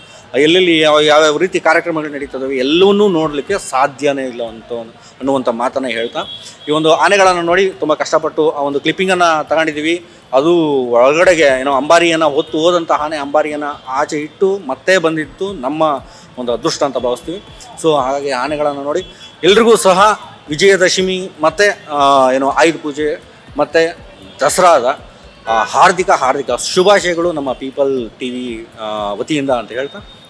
ಎಲ್ಲೆಲ್ಲಿ ಯಾವ ಯಾವ ರೀತಿ ಕಾರ್ಯಕ್ರಮಗಳು ನಡೀತದವೆ ಎಲ್ಲವನ್ನೂ ನೋಡಲಿಕ್ಕೆ ಸಾಧ್ಯನೇ ಇಲ್ಲ ಅಂತ ಅನ್ನುವಂಥ ಮಾತನ್ನು ಹೇಳ್ತಾ, ಈ ಒಂದು ಆನೆಗಳನ್ನು ನೋಡಿ ತುಂಬ ಕಷ್ಟಪಟ್ಟು ಆ ಒಂದು ಕ್ಲಿಪ್ಪಿಂಗನ್ನು ತಗೊಂಡಿದ್ದೀವಿ. ಅದು ಒಳಗಡೆಗೆ ಏನೋ ಅಂಬಾರಿಯನ್ನು ಹೊತ್ತು ಹೋದಂಥ ಆನೆ ಅಂಬಾರಿಯನ್ನು ಆಚೆ ಇಟ್ಟು ಮತ್ತೆ ಬಂದಿತ್ತು ನಮ್ಮ ಒಂದು ಅದೃಷ್ಟ ಅಂತ ಭಾವಿಸ್ತೀವಿ. ಸೊ ಹಾಗಾಗಿ ಆನೆಗಳನ್ನು ನೋಡಿ ಎಲ್ರಿಗೂ ಸಹ ವಿಜಯದಶಮಿ ಮತ್ತು ಏನು ಆಯುಧ ಪೂಜೆ ಮತ್ತು ದಸರಾದ ಹಾರ್ದಿಕ ಹಾರ್ದಿಕ ಶುಭಾಶಯಗಳು ನಮ್ಮ ಪೀಪಲ್ ಟಿ ವಿ ವತಿಯಿಂದ ಅಂತ ಹೇಳ್ತಾ.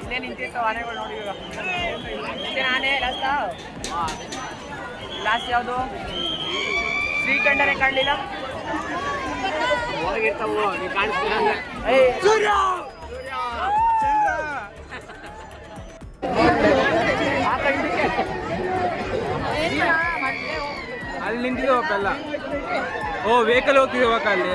ಇಲ್ಲೇ ನಿಂತಿರ್ತಾವ ಆನೆಗಳು ನೋಡಿ ಇವಾಗ. ಆನೆ ಲಾಸ್ಟ್ ಲಾಸ್ಟ್ ಯಾವುದು? ಶ್ರೀಕಂಠನೇ ಕಾಣಲಿಲ್ಲ? ಒಳಗಿರ್ತಾವು ನೀವು ಕಾಣಿಸ್ತೀರ ಅಲ್ಲಿ ನಿಂತಿದ್ದಾವಲ್ಲ ಓ ವೆಹಿಕಲ್ ಹೋಗ್ತಿದ್ದಾವಕ್ಕ ಅಲ್ಲಿ.